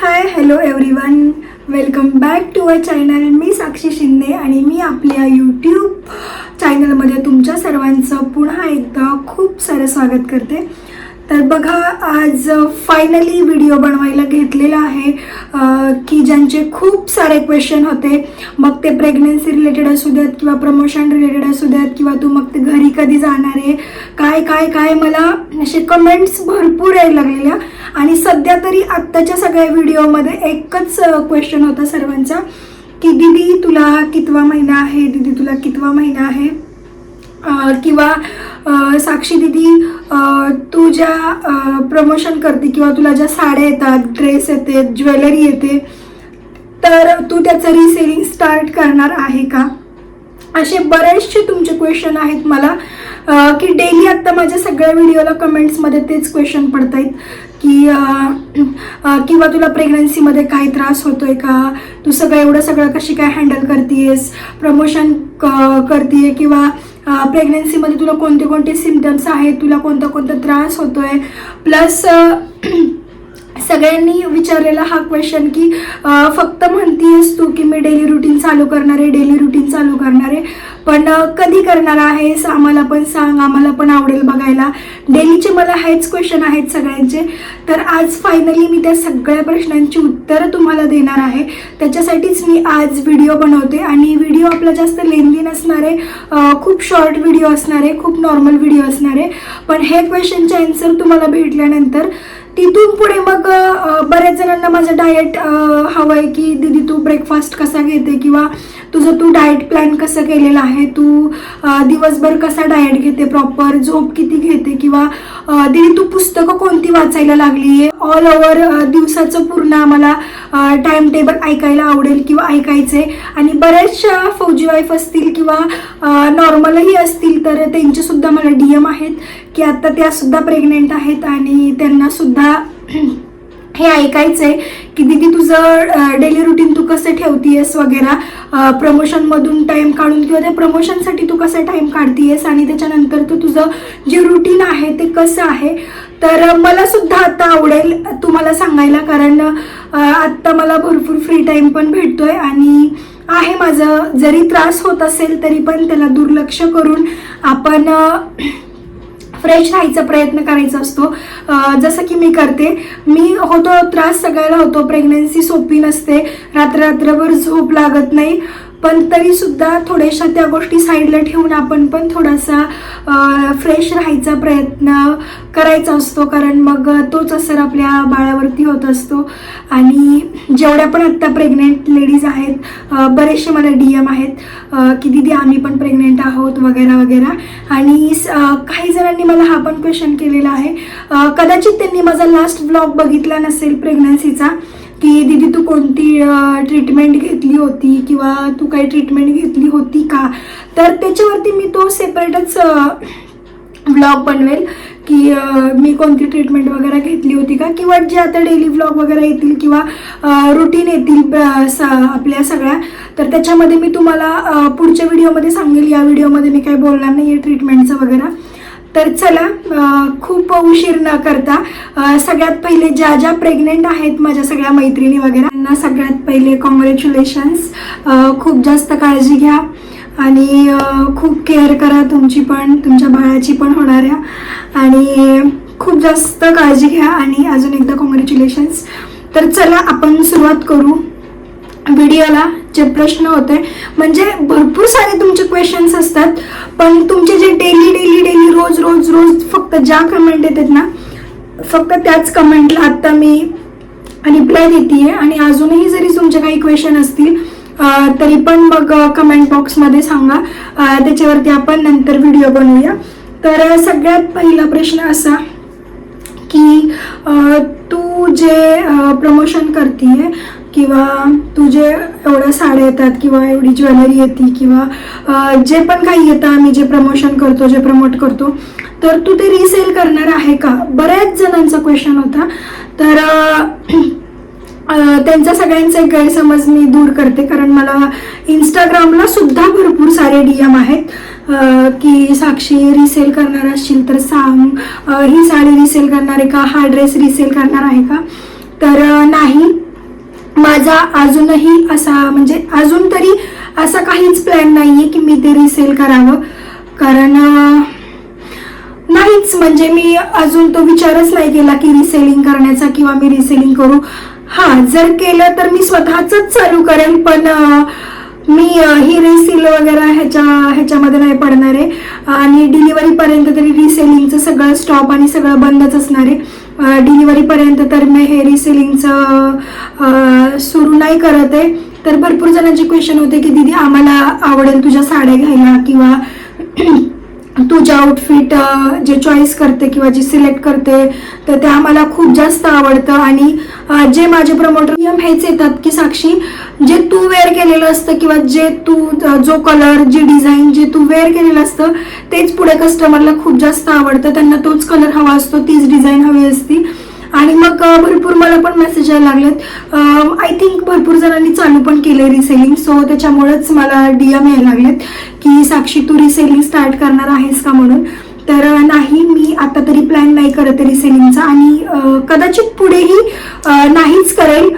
Hi hello everyone welcome back to a channel मी साक्षी शिंदे आणि मी आपल्या यूट्यूब चॅनलमध्ये तुमच्या सर्वांचं पुन्हा एकदा खूप सारं स्वागत करते. तर बघा आज फायनली व्हिडिओ बनवायला घेतलेला आहे की ज्यांचे खूप सारे क्वेश्चन होते. मग ते प्रेग्नन्सी रिलेटेड असू द्यात किंवा प्रमोशन रिलेटेड असू द्यात किंवा तू मग ते घरी कधी जाणार आहे काय काय काय मला असे कमेंट्स भरपूर यायला लागलेल्या. आणि सध्या तरी आत्ताच्या सगळ्या व्हिडिओमध्ये एकच क्वेश्चन होता सर्वांचा की दिदी तुला कितवा महिना आहे? दिदी तुला कितवा महिना आहे? किंवा साक्षी दिदी तू ज्या प्रमोशन करते किंवा तुला ज्या साड्या येतात ड्रेस येते ज्वेलरी येते तर तू त्याचं रिसेलिंग स्टार्ट करणार आहे का? असे बरेचसे तुमचे क्वेश्चन आहेत मला. की डेली आत्ता माझ्या सगळ्या व्हिडिओला कमेंट्समध्ये तेच क्वेश्चन पडत आहेत की किंवा तुला प्रेग्नन्सीमध्ये काय त्रास होतो आहे का? तू सगळं एवढं सगळं कशी काय हँडल करते आहेस प्रमोशन क करतेय किंवा प्रेग्नन्सीमध्ये तुला कोणते कोणते सिमटम्स आहेत? तुला कोणता कोणता त्रास होतोय? प्लस सगळ्यांनी विचारलेला हा क्वेश्चन की फक्त म्हणतीयस तू की मी डेली रुटीन चालू करणार आहे डेली रुटीन चालू करणार आहे पण कधी करणार आहेस? आम्हाला पण सांग आम्हाला पण आवडेल बघायला. डेलीचे मला हेच क्वेश्चन आहेत सगळ्यांचे. तर आज फायनली मी त्या सगळ्या प्रश्नांची उत्तरं तुम्हाला देणार आहे. त्याच्यासाठीच मी आज व्हिडिओ बनवते. आणि व्हिडिओ आपला जास्त लेंदी नसणार आहे खूप शॉर्ट व्हिडिओ असणार आहे खूप नॉर्मल व्हिडिओ असणार. आहे पण हे क्वेश्चनचे आन्सर तुम्हाला भेटल्यानंतर तिथून पुढे मग बऱ्याच जणांना माझं डाएट हवं आहे की दीदी तू ब्रेकफास्ट कसा घेते? किंवा तुझं तू डाएट प्लॅन कसं केलेलं आहे? तू दिवसभर कसा डाएट घेते प्रॉपर झोप किती घेते? किंवा दिदी दीदी तू पुस्तकं कोणती वाचायला लागली आहे ऑल ओव्हर दिवसाचं पूर्ण आम्हाला टाइम टेबल ऐकायला आवडेल किंवा ऐकायचे आणि बऱ्याचशा फौजी वाईफ असतील किंवा नॉर्मलही असतील तर त्यांचे सुद्धा मला डी एम आहेत की आता त्या सुद्धा प्रेग्नेंट आहेत आणि त्यांना सुद्धा हे ऐकायचं आहे की दीदी तुझं डेली रुटीन तू कसं ठेवतीयस वगैरे प्रमोशनमधून टाईम काढून किंवा त्या प्रमोशनसाठी तू कसं टाईम काढतीयस आणि त्याच्यानंतर तू तुझं जे रुटीन आहे ते कसं आहे तर मला सुद्धा आता आवडेल तुम्हाला सांगायला कारण आत्ता मला भरपूर फ्री टाईम पण भेटतोय आणि आहे माझं जरी त्रास होत असेल तरी पण त्याला दुर्लक्ष करून आपण फ्रेश राहायचा प्रयत्न करायचा असतो. जसं की मी करते मी होतो त्रास सगळ्याला होतो. प्रेग्नन्सी सोपी नसते. रात्र रात्रभर झोप लागत नाही. पण तरी सुद्धा थोड्याशा त्या गोष्टी साईडला ठेवून आपण पण थोडासा फ्रेश राहायचा प्रयत्न करायचा असतो. कारण मग तोच असर आपल्या बाळावरती होत असतो. आणि जेवढ्या पण आत्ता प्रेग्नेंट लेडीज आहेत बरेचसे मला डी एम आहेत की दिदी आम्ही पण प्रेग्नेंट आहोत वगैरे वगैरे. आणि स- काही जणांनी मला हा पण क्वेश्चन केलेला आहे. कदाचित त्यांनी माझा लास्ट ब्लॉग बघितला नसेल प्रेग्नन्सीचा की दीदी तू कोणती ट्रीटमेंट घेतली होती किंवा तू काही ट्रीटमेंट घेतली होती का? तर त्याच्यावरती मी तो सेपरेटच व्लॉग बनवेल की मी कोणती ट्रीटमेंट वगैरे घेतली होती का? किंवा जे आता डेली व्लॉग वगैरे येतील किंवा रुटीन येतील स- आपल्या सगळ्या तर त्याच्यामध्ये मी तुम्हाला पुढच्या व्हिडिओमध्ये सांगेल. या व्हिडिओमध्ये मी काही बोलणार नाही आहे ट्रीटमेंटचं वगैरे. तर चला खूप उशीर न करता सगळ्यात पहिले ज्या ज्या प्रेग्नेंट आहेत माझ्या सगळ्या मैत्रिणी वगैरे त्यांना सगळ्यात पहिले कॉंग्रॅच्युलेशन्स खूप जास्त काळजी घ्या आणि खूप केअर करा तुमची पण तुमच्या बाळाची पण होणाऱ्या आणि खूप जास्त काळजी घ्या आणि अजून एकदा कॉंग्रॅच्युलेशन्स तर चला आपण सुरुवात करू. व्हिडिओला जे प्रश्न होते म्हणजे भरपूर सारे तुमचे क्वेश्चन्स असतात पण तुमचे जे डेली डेली डेली रोज रोज रोज फक्त ज्या कमेंट येतात ना फक्त त्याच कमेंटला आत्ता मी रिप्लाय देते आणि अजूनही जरी तुमचे काही क्वेश्चन असतील तरी पण मग कमेंट बॉक्समध्ये सांगा. त्याच्यावरती आपण नंतर व्हिडिओ बनवूया. तर सगळ्यात पहिला प्रश्न असा की तू जे प्रमोशन करते किंवा तुझे एवढ्या साड्या येतात किंवा एवढी ज्वेलरी येते किंवा जे पण काही येतं आम्ही जे प्रमोशन करतो जे प्रमोट करतो तर तू ते रिसेल करणार आहे का? बऱ्याच जणांचा क्वेश्चन होता. तर त्यांचा सगळ्यांचा एक गैरसमज मी दूर करते कारण मला इंस्टाग्रामला सुद्धा भरपूर सारे डी एम आहेत. की साक्षी रिसेल करणार असशील तर सांग. ही साडी रिसेल करणार आहे का? हा ड्रेस रिसेल करणार आहे का? तर नाही. माझा अजूनही असा म्हणजे अजून तरी असा काहीच प्लॅन नाही आहे की मी ते रिसेल करावं. कारण नाहीच. म्हणजे मी अजून तो विचारच नाही केला की रिसेलिंग करण्याचा किंवा मी रिसेलिंग करू. हा जर केलं तर मी स्वतःच चालू करेन पण मी ही रिसेल वगैरे ह्याच्या ह्याच्यामध्ये नाही पडणार आहे. आणि डिलिव्हरीपर्यंत तरी रिसेलिंगचं सगळं स्टॉप आणि सगळं बंदच असणार आहे. डिलिव्हरीपर्यंत तर मी हे रिसेलिंगचं सुरू नाही करत आहे. तर भरपूर जणांचे क्वेश्चन होते की दीदी आम्हाला आवडेल तुझ्या साड्या घ्यायला किंवा तू जे आउटफिट जे चॉईस करते किंवा जे सिलेक्ट करते तर ते आम्हाला खूप जास्त आवडतं. आणि जे माझे प्रमोटर नियम हेच येतात की साक्षी जे तू वेअर केलेलं असतं किंवा जे तू जो कलर जे डिझाईन जे तू वेअर केलेलं असतं तेच पुढे कस्टमरला खूप जास्त आवडतं. त्यांना तोच कलर हवा असतो तीच डिझाईन हवी असती. आणि मग भरपूर मला पण मेसेज यायला लागलेत. आय थिंक भरपूर जणांनी चालू पण केले रिसेलिंग सो त्याच्यामुळेच मला डीएम यायला लागलेत की साक्षी तू रिसेलिंग स्टार्ट करणार आहेस का म्हणून? तर नाही मी आता तरी प्लॅन नाही करत रिसेलिंगचा आणि कदाचित पुढेही नाहीच करेल.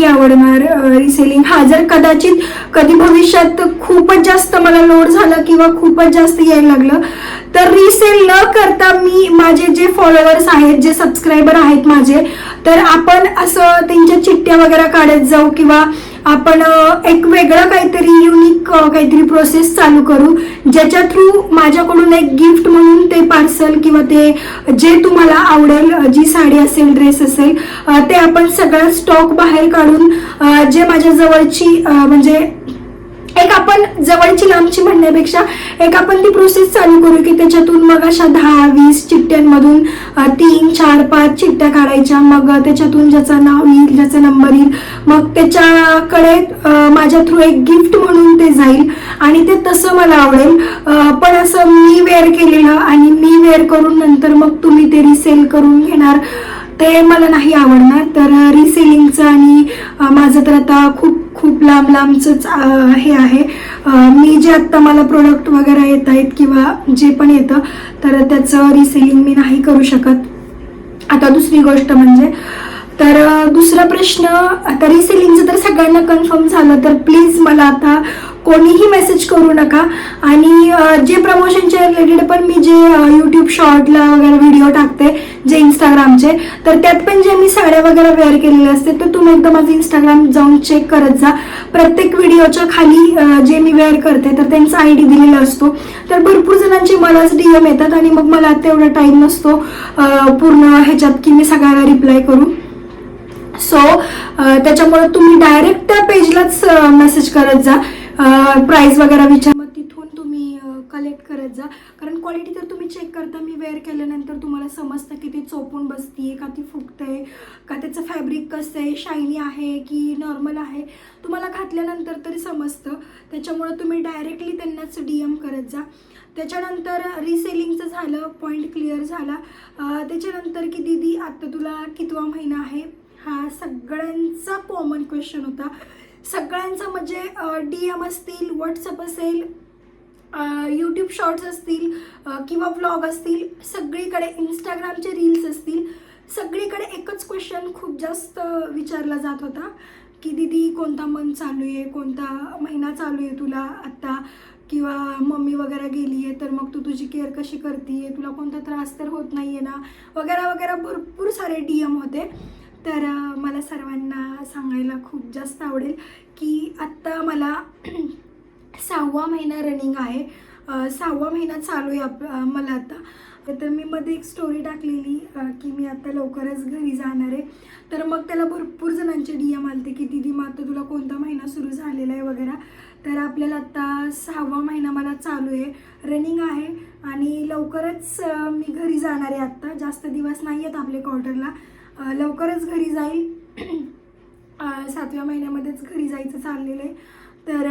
नाही आवडणार. रिसेलिंग हा जर कदाचित कधी भविष्यात खूपच जास्त मला लोड झालं किंवा खूपच जास्त यायला लागलं तर रिसेल न करता मी माझे जे फॉलोअर्स आहेत जे सबस्क्रायबर आहेत माझे तर आपण असं त्यांच्या चिठ्ठ्या वगैरे काढत जाऊ किंवा आपण एक वेगळं काहीतरी युनिक काहीतरी प्रोसेस चालू करू ज्याच्या थ्रू माझ्याकडून एक गिफ्ट म्हणून ते पार्सल किंवा ते जे तुम्हाला आवडेल जी साडी असेल ड्रेस असेल ते आपण सगळं स्टॉक बाहेर काढून जे माझ्या जवळची म्हणजे एक आपण जवळची लांबची म्हणण्यापेक्षा एक आपण ती प्रोसेस चालू करू की त्याच्यातून मग अशा दहा वीस चिठ्ठ्यांमधून तीन चार पाच चिठ्ठ्या काढायच्या. मग त्याच्यातून ज्याचं नाव येईल ज्याचा नंबर येईल मग त्याच्याकडे माझ्या थ्रू एक गिफ्ट म्हणून ते जाईल. आणि ते तसं मला आवडेल. पण असं मी वेअर केलेलं आणि मी वेअर करून नंतर मग तुम्ही ते रिसेल करून घेणार ते मला नाही आवडणार. तर रिसेलिंगचं आणि माझं तर आता खूप खूप लांब लांबचंच हे आहे. मी जे आत्ता मला प्रोडक्ट वगैरे येत आहेत किंवा जे पण येतं तर त्याचं रिसेलिंग मी नाही करू शकत. आता दुसरी गोष्ट म्हणजे तर दुसरा प्रश्न आता रिसेलिंगचं तर सगळ्यांना कन्फर्म झालं तर प्लीज मला आता कोणीही मेसेज करू नका. आणि जे प्रमोशनच्या रिलेटेड पण मी जे यूट्यूब शॉर्टला वगैरे व्हिडिओ टाकते जे इंस्टाग्रामचे तर त्यात पण जे मी साड्या वगैरे वेअर केलेले असते तर तुम्ही एकदा माझं इंस्टाग्राम जाऊन चेक करत जा. प्रत्येक व्हिडिओच्या खाली जे मी वेअर करते तर त्यांचा आय डी दिलेला असतो. तर भरपूर जणांचे मलाच डी एम येतात आणि मग मला तेवढा टाईम नसतो पूर्ण ह्याच्यात की मी सगळ्याला रिप्लाय करू. सो त्याच्यामुळे तुम्ही डायरेक्ट त्या पेजलाच मेसेज करत जा. प्राईस वगैरे विचार. मग तिथून तुम्ही कलेक्ट करत जा. कारण क्वालिटी तर तुम्ही चेक करता. मी वेअर केल्यानंतर तुम्हाला समजतं की ती चोपून बसतीये का ती फुगतंय का त्याचं फॅब्रिक कसं आहे शायनी आहे की नॉर्मल आहे. तुम्हाला घातल्यानंतर तरी समजतं. त्याच्यामुळं तुम्ही डायरेक्टली त्यांनाच डी एम करत जा. त्याच्यानंतर रिसेलिंगचं झालं पॉईंट क्लिअर झाला. त्याच्यानंतर की दीदी आत्ता तुला कितवा महिना आहे? हा सगळ्यांचा कॉमन क्वेश्चन होता. सगळ्यांचा म्हणजे डी एम असतील व्हॉट्सअप असेल यूट्यूब शॉर्ट्स असतील किंवा व्लॉग असतील सगळीकडे इंस्टाग्रामचे रील्स असतील सगळीकडे एकच क्वेश्चन खूप जास्त विचारला जात होता की दीदी कोणता मंथ चालू आहे? कोणता महिना चालू आहे तुला आत्ता किंवा मम्मी वगैरे गेली आहे तर मग तू तुझी केअर कशी करते तुला कोणता त्रास तर होत नाही आहे ना? वगैरे वगैरे भरपूर सारे डी एम होते. तर मला सर्वांना सांगायला खूप जास्त आवडेल की आत्ता मला सहावा महिना रनिंग आहे. सहावा महिना चालू आहे आप मला आता. तर मी मध्ये एक स्टोरी टाकलेली की मी आता लवकरच घरी जाणार आहे. तर मग त्याला भरपूर जणांचे डी एम आलते की दिदी मग आता तुला कोणता महिना सुरू झालेला आहे? वगैरे. तर आपल्याला आता सहावा महिना मला चालू आहे. रनिंग आहे आणि लवकरच मी घरी जाणार आहे आत्ता. जास्त दिवस नाही आहेत आपले क्वार्टरला लवकरच घरी जाईल. सातव्या महिन्यामध्येच घरी जायचं चाललेलं आहे. तर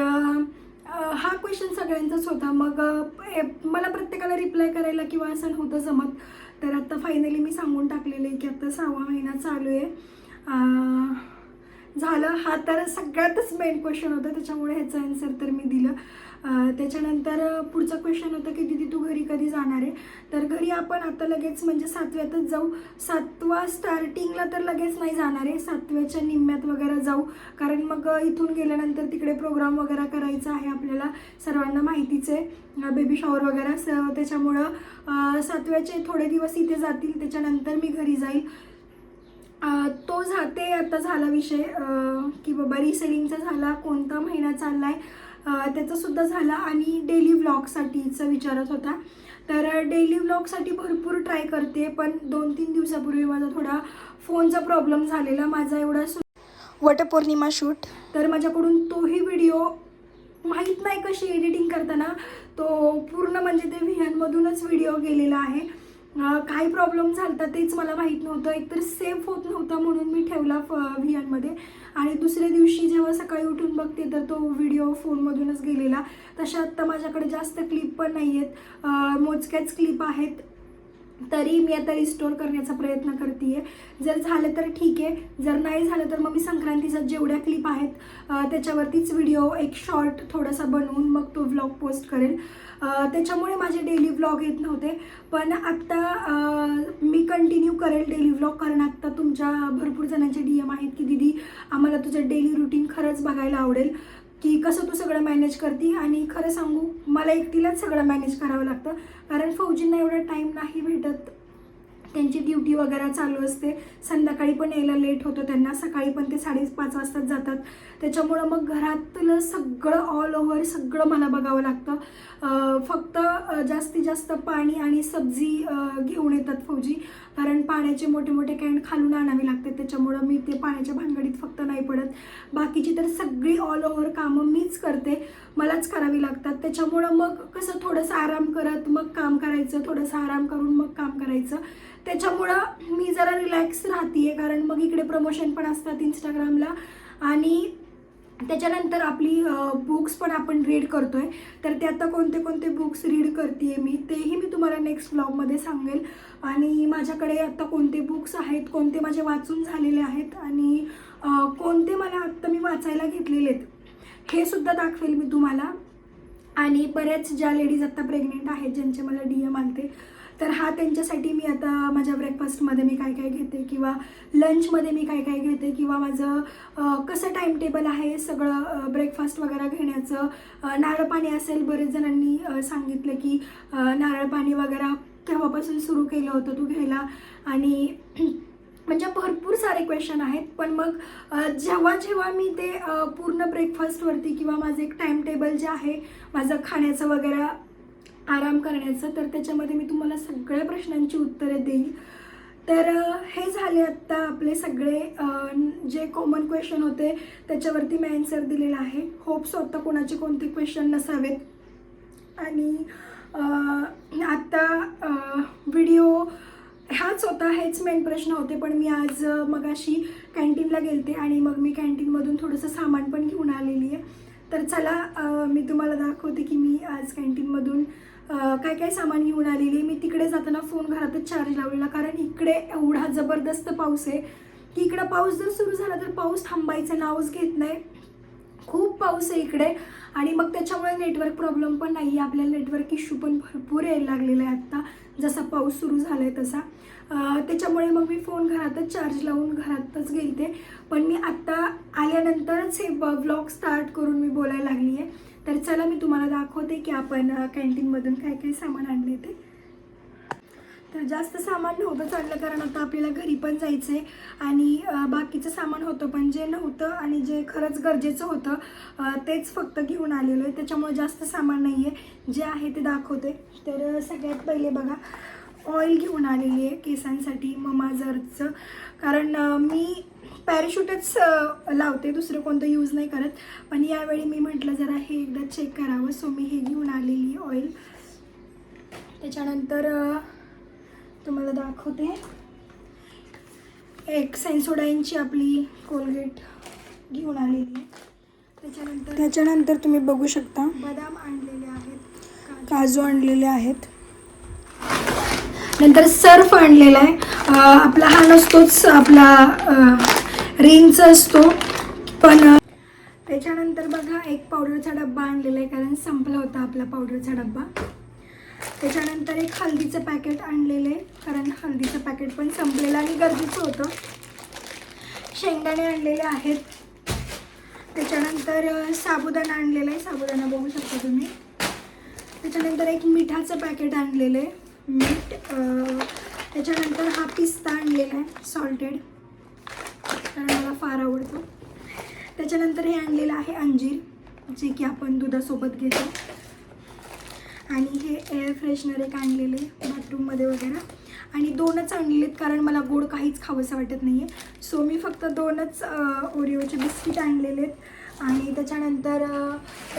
हा क्वेश्चन सगळ्यांचाच होता. मग ए- मला प्रत्येकाला रिप्लाय करायला किंवा असं नव्हतं जमत. तर आत्ता फायनली मी सांगून टाकलेलं आहे की आत्ता सहावा महिना चालू आहे. झालं. हा तर सगळ्यातच मेन क्वेश्चन होता. त्याच्यामुळे ह्याचं आन्सर तर मी दिलं. त्याच्यानंतर पुढचं क्वेश्चन होतं की दिदी तू घरी कधी जाणार आहे? तर घरी आपण आता लगेच म्हणजे सातव्यातच जाऊ. सातवा स्टार्टिंगला तर लगेच नाही जाणार आहे. सातव्याच्या निम्म्यात वगैरे जाऊ. कारण मग इथून गेल्यानंतर तिकडे प्रोग्राम वगैरे करायचा आहे आपल्याला. सर्वांना माहितीच आहे. बेबी शॉवर वगैरे. स त्याच्यामुळं सातव्याचे थोडे दिवस इथे जातील. त्याच्यानंतर मी घरी जाईल. तो जाते आता झाला विषय की बाबा रिसेलिंगचा झाला कोणता महिना चाललाय अं, त्याचा सुद्धा झाला आणि डेली व्लॉगसाठीचा विचारत होता. तर डेली व्लॉगसाठी भरपूर ट्राय करते पण दोन तीन दिवसापूर्वी माझा थोडा फोनचा प्रॉब्लेम झालेला माझा एवढा सु वटपौर्णिमा शूट. तर माझ्याकडून तोही व्हिडिओ माहीत नाही कशी एडिटिंग करताना तो पूर्ण म्हणजे ते व्हिएनमधूनच व्हिडिओ गेलेला आहे. काय प्रॉब्लेम झाला तेच मला माहीत नव्हतं. एकतर सेफ होत नव्हता म्हणून मी ठेवला व्हिएनमध्ये आणि दुसऱ्या दिवशी जेव्हा सकाळी उठून बघते तर तो व्हिडिओ फोनमधूनच गेलेला. तशा आत्ता माझ्याकडे जास्त क्लिप पण नाही आहेत मोजक्याच क्लिप आहेत. तरी मी आता रिस्टोर करण्याचा प्रयत्न करते जर झालं तर ठीक आहे. जर नाही झालं तर मग मी संक्रांतीचा जेवढ्या क्लिप आहेत त्याच्यावरतीच व्हिडिओ एक शॉर्ट थोडासा बनवून मग तो व्लॉग पोस्ट करेल त्याच्यामुळे माझे डेली व्लॉग येत नव्हते. पण आत्ता मी कंटिन्यू करेल डेली व्लॉग कारण आत्ता तुमच्या भरपूर जणांचे डी एम आहेत की दिदी आम्हाला तुझं डेली रुटीन खरंच बघायला आवडेल. की कसं तू सगळं मॅनेज करते? आणि खरं सांगू मला एकटीलाच सगळं मॅनेज करावं लागतं. कारण फौजींना एवढा टाईम नाही भेटत. त्यांची ड्युटी वगैरे चालू असते. संध्याकाळी पण यायला लेट होतो त्यांना. सकाळी पण ते साडेपाच वाजताच जातात. त्याच्यामुळं मग घरातलं सगळं ऑल ओव्हर सगळं मला बघावं लागतं. फक्त जास्तीत जास्त पाणी आणि सब्जी घेऊन येतात फौजी. कारण पाण्याचे मोठे मोठे कॅन खालून आणावे लागतात. त्याच्यामुळं मी ते पाण्याच्या भानगडीत फक्त नाही पडत. बाकीची तर सगळी ऑल ओव्हर कामं मीच करते. मलाच करावी लागतात. त्याच्यामुळं मग कसं थोडंसं आराम करत मग काम करायचं. थोडंसं आराम करून मग काम करायचं. त्याच्यामुळं मी जरा रिलॅक्स राहते कारण मग इकडे प्रमोशन पण असतात इंस्टाग्रामला आणि त्याच्यानंतर आपली बुक्स पण आपण रीड करतोय. तर ते आता कोणते कोणते बुक्स रीड करते मी तेही मी तुम्हाला नेक्स्ट ब्लॉगमध्ये सांगेल. आणि माझ्याकडे आत्ता कोणते बुक्स आहेत कोणते माझे वाचून झालेले आहेत आणि कोणते मला आत्ता मी वाचायला घेतलेले आहेत हे सुद्धा दाखवेल मी तुम्हाला. आणि बऱ्याच ज्या लेडीज आत्ता प्रेग्नेंट आहेत ज्यांचे मला डी एम आणते तर हा त्यांच्यासाठी मी आता माझ्या ब्रेकफास्टमध्ये मी काय काय घेते किंवा लंचमध्ये मी काय काय घेते किंवा माझं कसं टाईम टेबल आहे सगळं ब्रेकफास्ट वगैरे घेण्याचं नारळ पाणी असेल बरेच जणांनी सांगितलं की नारळ पाणी वगैरे केव्हापासून सुरू केलं होतं तू घ्यायला? आणि म्हणजे भरपूर सारे क्वेश्चन आहेत पण मग जेव्हा जेव्हा मी ते पूर्ण ब्रेकफास्टवरती किंवा माझं एक टाईम टेबल जे आहे माझं खाण्याचं वगैरे आराम करण्याचं तर त्याच्यामध्ये मी तुम्हाला सगळ्या प्रश्नांची उत्तरे देईल. तर हे झाले आत्ता आपले सगळे जे कॉमन क्वेश्चन होते त्याच्यावरती मी ॲन्सर दिलेला आहे. होप्स आत्ता कोणाचे कोणते क्वेश्चन नसावेत. आणि आत्ता व्हिडिओ हाच होता हेच मेन प्रश्न होते पण मी आज मगाशी कॅन्टीनला गेलते आणि मग मी कॅन्टीनमधून थोडंसं सामान पण घेऊन आलेली आहे. तर चला मी तुम्हाला दाखवते की मी आज कॅन्टीनमधून काय काय सामान घेऊन आलेली आहे. मी तिकडे जाताना फोन घरातच चार्ज लावलेला कारण इकडे एवढा जबरदस्त पाऊस आहे की इकडं पाऊस जर सुरू झाला तर पाऊस थांबायचं नावच घेत नाही. खूप पाऊस आहे इकडे आणि मग त्याच्यामुळे नेटवर्क प्रॉब्लेम पण नाही आहे आपल्याला नेटवर्क इश्यू पण भरपूर यायला लागलेला आहे आत्ता जसा पाऊस सुरू झाला आहे तसा त्याच्यामुळे मग मी फोन घरातच चार्ज लावून घरातच गेलते. पण मी आत्ता आल्यानंतरच हे ब्लॉग स्टार्ट करून मी बोलायला लागली आहे तर चला मी तुम्हाला दाखवते की आपण कॅन्टीनमधून काय काय सामान आणले ते. तर जास्त सामान नव्हतं चाललं कारण आता आपल्याला घरी पण जायचं आहे आणि बाकीचं सामान होतं पण जे नव्हतं आणि जे खरंच गरजेचं होतं तेच फक्त घेऊन आलेलो आहे. त्याच्यामुळे जास्त सामान नाही आहे जे आहे ते दाखवते. तर सगळ्यात पहिले बघा ऑइल घेऊन आलेली आहे केसांसाठी ममाजरचं कारण मी पॅराशूटच लावते दुसरं कोणतं यूज नाही करत. पण यावेळी मी म्हटलं जरा हे एकदा चेक करावं. सो मी हे घेऊन आलेली आहे ऑइल त्याच्यानंतर तुम्हाला दाखवते. एक सेन्सोडाईनची आपली कोलगेट घेऊन आलेली आहे. त्याच्यानंतर त्याच्यानंतर तुम्ही बघू शकता. बदाम आणलेले आहेत काजू आणलेले आहेत. नंतर सर्फ आणलेला आहे. आपला हा नसतोच आपला रिंगचा असतो. पण त्याच्यानंतर बघा एक पावडरचा डब्बा आणलेला आहे कारण संपला होता आपला पावडरचा डब्बा. त्याच्यानंतर एक हल्दीचं पॅकेट आणलेलं आहे कारण हल्दीचं पॅकेट पण संपलेलं आणि गरजेचं होतं. शेंगदाणे आणलेले आहेत. त्याच्यानंतर साबुदाणा आणलेला आहे. साबुदाणा बघू शकता तुम्ही. त्याच्यानंतर एक मिठाचं पॅकेट आणलेलं आहे. मीठ त्याच्यानंतर हा पिस्ता आणलेला आहे सॉल्टेड कारण मला फार आवडतो. त्याच्यानंतर हे आणलेलं आहे अंजीर जे की आपण दुधासोबत घेतो. आणि हे एअर फ्रेशनर एक आणलेले बाथरूममध्ये वगैरे. आणि दोनच आणलेले आहेत कारण मला गोड काहीच खावंसं वाटत नाही आहे सो मी फक्त दोनच ओरिओचे बिस्किट आणलेले आहेत. आणि त्याच्यानंतर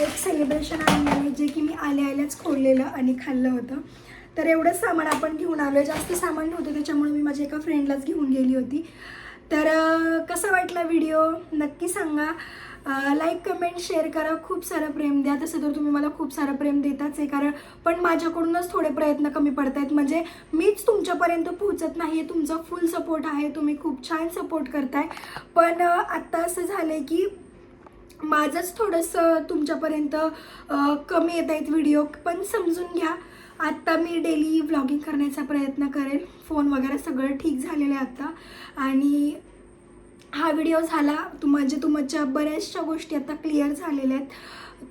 एक सेलिब्रेशन आणलेलं आहे जे की मी आल्या आल्याच खोललेलं आणि खाल्लं होतं. तर एवढंच सामान आपण घेऊन आलो आहे जास्त सामान नव्हतं त्याच्यामुळे मी माझ्या एका फ्रेंडलाच घेऊन गेली होती. तर कसा वाटला व्हिडिओ नक्की सांगा. लाईक कमेंट शेअर करा. खूप सारं प्रेम द्या. तसं तर तुम्ही मला खूप सारं प्रेम देताच आहे. कारण पण माझ्याकडूनच थोडे प्रयत्न कमी पडत आहेत म्हणजे मीच तुमच्यापर्यंत पोहोचत नाही तुमचा फुल सपोर्ट आहे. तुम्ही खूप छान सपोर्ट करताय. पण आत्ता असं झालं आहे की माझंच थोडंसं तुमच्यापर्यंत कमी येत आहेत व्हिडिओ पण समजून घ्या. आत्ता मी डेली व्लॉगिंग करण्याचा प्रयत्न करेन. फोन वगैरे सगळं ठीक झालेलं आहे आत्ता आणि हा व्हिडिओ झाला. तुम म्हणजे तुमच्या बऱ्याचशा गोष्टी आता क्लिअर झालेल्या आहेत.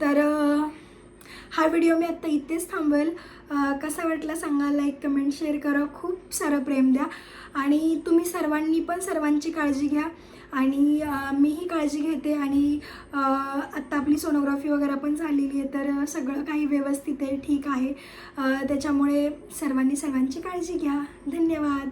तर हा व्हिडिओ मी आत्ता इथेच थांबवेल. कसा वाटला सांगा लाईक कमेंट शेअर करा. खूप सारं प्रेम द्या. आणि तुम्ही सर्वांनी पण सर्वांची काळजी घ्या. आणि मीही काळजी घेते आणि आत्ता आपली सोनोग्राफी वगैरे पण झालेली आहे तर सगळं काही व्यवस्थित आहे ठीक आहे. त्याच्यामुळे सर्वांनी सर्वांची काळजी घ्या. धन्यवाद.